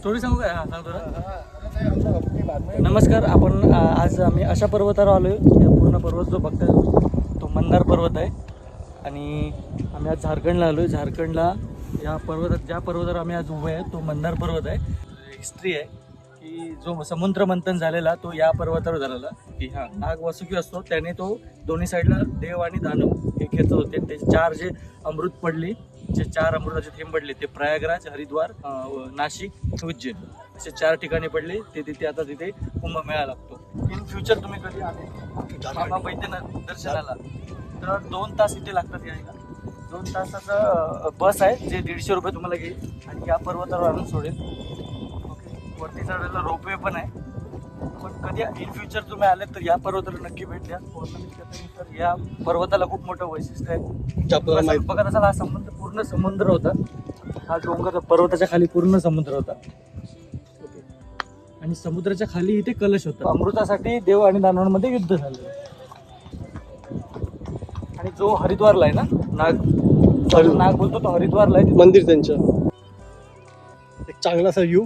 Story सांगू काय? हा सांगतो नमस्कार आपण आज आम्ही अशा पर्वतावर आलो आहे पूर्ण पर्वत जो बघताय तो मंदार पर्वत आहे. आणि आम्ही आज झारखंडला आलो आहे झारखंडला या पर्वतात ज्या पर्वतावर आम्ही आज उभे आहे तो मंदार पर्वत आहे. हिस्ट्री आहे. की जो समुद्र मंथन झालेला तो या पर्वतावर झालेला की हा नाग वासुकी असतो त्याने तो दोन्ही साईडला देव आणि दानव हे खेचत होते. त्याचे चार जे अमृत पडली जे चार अमृताचे थेंब पडले ते प्रयागराज हरिद्वार नाशिक उज्जैन असे चार ठिकाणी पडले. ते तिथे आता तिथे कुंभमेळा लागतो. इन फ्युचर तुम्ही कधी आले? मामा बैद्यनाथ दर्शनाला. तर दोन तास इथे लागतात यायला. दोन तासाचं बस आहे जे दीडशे रुपये तुम्हाला घेईल. आणि या पर्वतावर आणून सोडेल. वरती चढायला रोपवे पण आहे. पण कधी इन फ्युचर तुम्ही आले तर या पर्वताला नक्की भेट द्या. तर या पर्वताला खूप मोठं वैशिष्ट्य आहे. बघत असाल हा समुद्र पूर्ण समुद्र होता. हा डोंगर पर्वताच्या खाली पूर्ण समुद्र होता. आणि समुद्राच्या खाली इथे कलश होता. अमृतासाठी देव आणि दानवांमध्ये युद्ध झालं. आणि जो हरिद्वारला आहे ना नाग. नाग बोलतो तो हरिद्वारला आहे. मंदिर त्यांचं. एक चांगलासा व्ह्यू